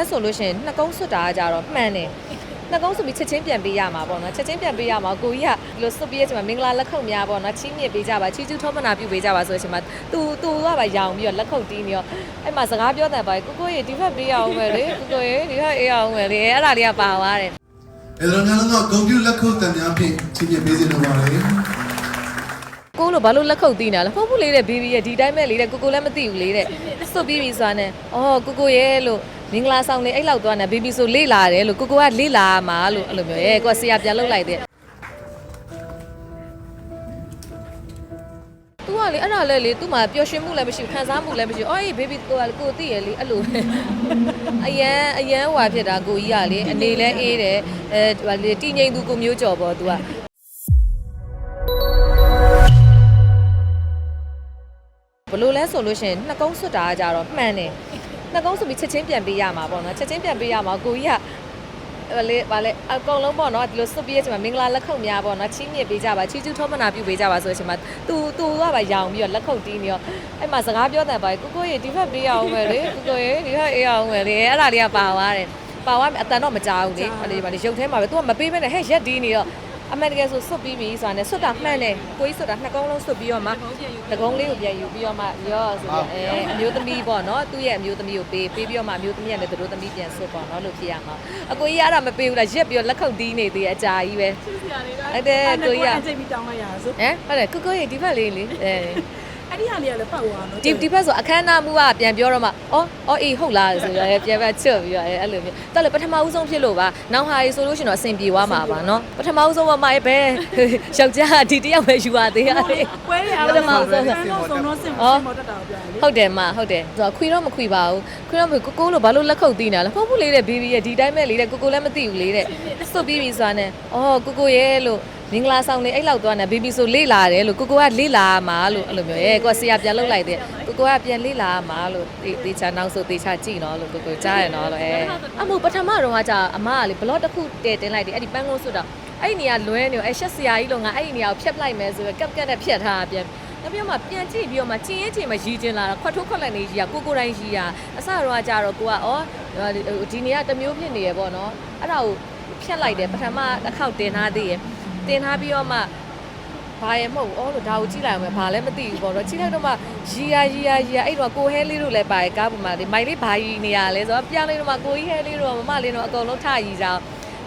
လဲဆိုလို့ရှိရင်နှစ်ကုန်းဆွတ်တာကကြတော့မှန်တယ်နှစ်ကုန်းဆွတ်ပြီးချက်ချင်းပြန်ပေးရမှာပေါ့နော်ချက်ချင်းပြန်ပေးရမှာကိုကြီးကဒီလိုဆွတ်ပြီးရဲ့ချိန်မှာမင်္ဂလာလက်ခုပ်များပေါ့နော်ချီးမြှင့်ပေးကြပါချီးကျူးထောပနာပြုပေးကြပါဆိုတဲ့အချိန်မှာသူသူကပါရောင်ပြီးတော့လက်ခုပ်တီးနေရောအဲ့မှာစကားပြောတဲ့ပါကိုကိုရေဒီဘက်ပေးရအောင်ပဲလေကိုကိုရေဒီဘက်အေးအောင်ပဲလေအဲ့ဒါလေးကပါသွားတယ်အဲ့တော့များလုံးကဂုံပြူလက်ခုပ်တံများဖြင့်ချင်းပြပေးစီလိုပါလေ ကိုလို့ဘာလို့လက်ခုပ်တီးနေလဲမဟုတ်ဘူးလေတဲ့ဘေဘီရဲ့ဒီတိုင်းပဲလေတဲ့ကိုကိုလည်းမသိဘူးလေတဲ့စွတ်ပြီးပြီဆိုတာနဲ့အော်ကိုကိုရဲ့လို့မင်္ဂလာဆောင်နေအဲ့လောက်သွားနေဘေဘီဆိုလေ့လာတယ်လို့ကိုကိုကလေ့လာမှာလို့အဲ့လိုမျိုးရဲ့ကိုကဆရာပြန်လုပ်လိုက်တဲ့သူကလေအဲ့ဒါလဲလေသူ့မှာပျော်ရွှင်မှုလည်းမရှိဘူးခံစားမှုလည်းမရှိဘူးအော်အေးဘေဘီကိုကကိုသိရလေအဲ့လိုအရန်အရန်ဟွာဖြစ်တာကိုကြီးကလေအနေလဲအေးတယ်အဲဟိုလေတည်ငြိမ်သူကိုမျိုးကြော်ပေါ့သူက ဘလို့လဲဆိုလို့ရှိရင်နှစ်ကုန်းဆွတ်တာကကြတော့မှန်တယ်နှစ်ကုန်းဆွတ်ပြီးချက်ချင်းပြန်ပေးရမှာပေါ့နော်ချက်ချင်းပြန်ပေးရမှာကိုကြီးကဟိုလေဗာလေအကုန်လုံးပေါ့နော်ဒီလိုဆွတ်ပြီးရဲ့ချိန်မှာမင်္ဂလာလက်ခုပ်များပေါ့နော်ချီးမြှင့်ပေးကြပါချီးကျူးထောပနာပြုပေးကြပါဆိုတဲ့အချိန်မှာသူသူကပါရောင်ပြီးတော့လက်ခုပ်တီးနေရောအဲ့မှာစကားပြောတဲ့ပါကိုကိုရေဒီဘက်ပေးရအောင်ပဲလေကိုကိုရေဒီဘက်အေးအောင်ပဲလေအဲ့ဒါလေးကပါသွားတယ်ပါသွားအတန်တော့မကြောက်ဘူးလေအဲ့ဒီဗာလေရုပ်ထဲမှာပဲသူကမပေးမဲနဲ့ဟဲ့ရက်ဒီနေတော့ အမှန်တကယ်ဆိုဆွတ်ပြီးပြီဆိုတာနဲ့ဆွတ်တာမှန်တယ်ကိုကြီးဆွတ်တာနှစ်ကုန်းလုံးဆွတ်ပြီးတော့မှတကုန်းလေးကိုပြန်ယူပြီးတော့မှရောဆိုတော့အဲအမျိုးသမီးပေါ့နော်သူ့ရဲ့အမျိုးသမီးကိုပေးပေးပြီးတော့မှအမျိုးသမီးကလည်းသူတို့သမီးပြန်ဆွတ်ပေါ့နော်လို့ဖြစ်ရမှာအကိုကြီးကအဲ့ဒါမပေးဘူးလားရက်ပြီးတော့လက်ခုပ်တီးနေသေးတယ်အကြာကြီးပဲအဲ့တဲ့ကိုကြီးကအချိန်ပြီးတောင်းလိုက်ရဆိုဟမ်ဟုတ်တယ်ကိုကိုရေဒီဘက်လေးလေအဲ အဲ့ဒီဟာလေးကလည်းပတ်သွားတော့ဒီဒီဘက်ဆိုအခမ်းအနားမှုကပြန်ပြောတော့မှအော်အော်အေးဟုတ်လားဆိုတော့ပြန်ပဲချွတ်ပြီးတော့အဲ့လိုမျိုးတော်လေပထမဦးဆုံးဖြစ်လို့ပါနောက်ဟာရေးဆိုလို့ရှိရင်တော့အဆင်ပြေသွားမှာပါနော်ပထမဦးဆုံးကမှရဲ့ဘဲယောက်ျားဒီတယောက်ပဲယူရသေးရတယ်ပွဲရအောင်ပထမဦးဆုံးတော့ဆုံးတော့စင်မမောတတာပြန်လေဟုတ်တယ်မဟုတ်တယ်ဆိုတော့ခွေတော့မခွေပါဘူးခွေတော့မကိုကိုလို့ဘာလို့လက်ခုပ်တီးနေလဲမဟုတ်ဘူးလေတဲ့ဘေဘီရဲ့ဒီတိုင်းပဲလေတဲ့ကိုကိုလည်းမသိဘူးလေတဲ့စွတ်ပြီးပြီဆိုတာနဲ့အော်ကိုကိုရဲ့လို့ မင်္ဂလာဆောင်နေအဲ့လောက်သွားနေဘေဘီဆိုလေ့လာတယ်လို့ကိုကိုကလေ့လာမှာလို့အဲ့လိုမျိုးရဲ့ကိုကဆရာပြန်လုပ်လိုက်တဲ့ကိုကိုကပြန်လေ့လာမှာလို့တေတေချာနောက်ဆိုတေချာကြည့်နော်လို့ကိုကိုကြားရနော်လို့အဲအမှုပထမတော့ကကြာအမကလေဘလော့တစ်ခုတည်တင်လိုက်တယ်အဲ့ဒီပန်းကုန်းစွတ်တော့အဲ့ဒီနေရာလွဲနေရောအဲ့ရှက်ဆရာကြီးလို့ငါအဲ့ဒီနေရာကိုဖြတ်လိုက်မယ်ဆိုတော့ကပ်ကပ်နဲ့ဖြတ်ထားပြန်နောက်ပြီးတော့မှပြန်ကြည့်ပြီးတော့မှကျင်းရင်ကျင်းမှရီကျင်လာတာခွတ်ထိုးခွက်လိုက်နေကြီးကကိုကိုတိုင်းကြီးကအစတော့ကြတော့ကိုကဩဒီနေရာတစ်မျိုးဖြစ်နေရပေါ့နော်အဲ့ဒါကိုဖြတ်လိုက်တယ်ပထမတစ်ခေါက်တင်ထားသေးရယ် တင်ထားပြီးတော့မှဘာရမဟုတ်ဘူးဩလို့ဒါကိုကြည့်လိုက်အောင်ပဲဘာလည်းမသိဘူးပေါ့နော်ကြည့်လိုက်တော့မှရီယာရီယာရီယာအဲ့တော့ကိုဟဲလေးတို့လည်းပါတယ်ကားပေါ်မှာလေမိုင်လေးဘာရီနေရလဲဆိုတော့ပြန်လိုက်တော့မှကိုကြီးဟဲလေးတို့မမလေးတို့အကုန်လုံးထရီကြအောင်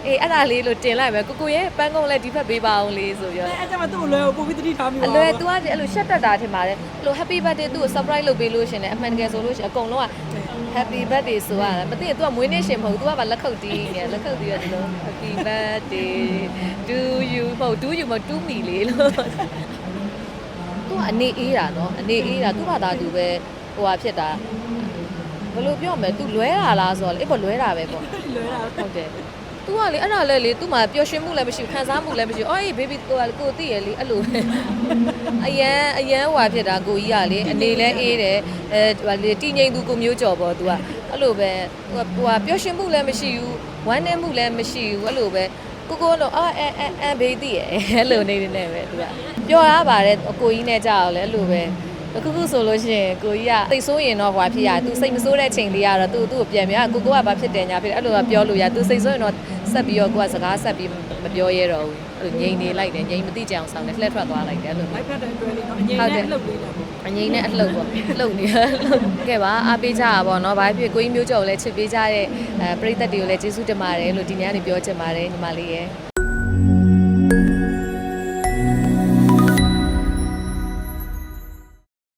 အေးအဲ့ဒါလေးလို့တင်လိုက်မယ်ကိုကိုရဲ့ပန်းကုန်းလည်းဒီဘက်ပေးပါအောင်လေးဆိုပြီးတော့ အဲ့ကျမသူ့ကိုလွယ်ကိုပို့ပြီးတတိထားမိပါ အလွယ် तू ကအဲ့လိုရှက်တက်တာထင်ပါတယ်အဲ့လို happy birthday သူ့ကို surprise လုပ်ပေးလို့ရှင်လေအမှန်တကယ်ဆိုလို့ရှင်အကုန်လုံးက happy birthday ဆိုရတယ်မသိရင် तू ကမွေးနေ့ရှင်မဟုတ် तू ကပါလက်ခုပ်တီးနေလက်ခုပ်တီးရဒီလို happy birthday to you မဟုတ် to you မဟုတ် to me လေလို့ तू ကအနေအေးတာနော်အနေအေးတာသူ့ဘာသာသူပဲဟိုဟာဖြစ်တာဘယ်လိုပြောမလဲ तू လွဲတာလားဆိုတော့အေးပေါ့လွဲတာပဲပေါ့ လွယ်တာ ဟုတ်တယ်။ तू ကလေအဲ့ဒါလဲလေ तू မှာပျော်ရွှင်မှုလည်းမရှိဘူးခံစားမှုလည်းမရှိဘူး။အော်အေး baby ကိုကကိုသိရလေအဲ့လိုအရန်အရန်ဟွာဖြစ်တာကိုကြီးကလေအနေလဲအေးတယ်အဲဟိုလေတည်ငြိမ်သူကိုမျိုးကြော်ပေါ့ तू ကအဲ့လိုပဲဟိုဟိုပျော်ရွှင်မှုလည်းမရှိဘူးဝမ်းနည်းမှုလည်းမရှိဘူးအဲ့လိုပဲကိုကိုတော့အာအဲအဲအဲဘေးသိရအဲ့လိုနေနေပဲ तू ကပျော်ရပါတယ်အကိုကြီးနဲ့ကြောက်လဲအဲ့လိုပဲအခုခုဆိုလို့ရှိရင်ကိုကြီးကစိတ်ဆိုးရင်တော့ဟွာဖြစ်ရသူစိတ်မဆိုးတဲ့ချိန်လေးကတော့သူ့သူ့ကိုပြန်ပြကိုကိုကဘာဖြစ်တယ်ညာဖြစ်တယ်အဲ့လိုကပြောလို့ရသူစိတ်ဆိုးရင်တော့ ဆက်ပြီးတော့ကိုကစကားဆက်ပြီးမပြောရဲတော့ဘူးအဲ့လိုငြိမ်နေလိုက်တယ်ငြိမ်မသိကြအောင်ဆောင်တယ်လှည့်ထွက်သွားလိုက်တယ်အဲ့လိုလိုက်ဖက်တဲ့တွဲလေးနော်အငိမ့်နဲ့လှုပ်လေးတာပေါ့အငိမ့်နဲ့အလှုပ်ပေါ့လှုပ်နေခဲ့ပါအားပေးကြတာပေါ့နော်ဘာဖြစ်ကိုကြီးမျိုးကျော်ကိုလည်းချစ်ပေးကြတဲ့အဲပရိသတ်တွေကိုလည်းကျေးဇူးတင်ပါတယ်လို့ဒီနေ့ကနေပြောချင်ပါတယ်ညီမလေးရဲ့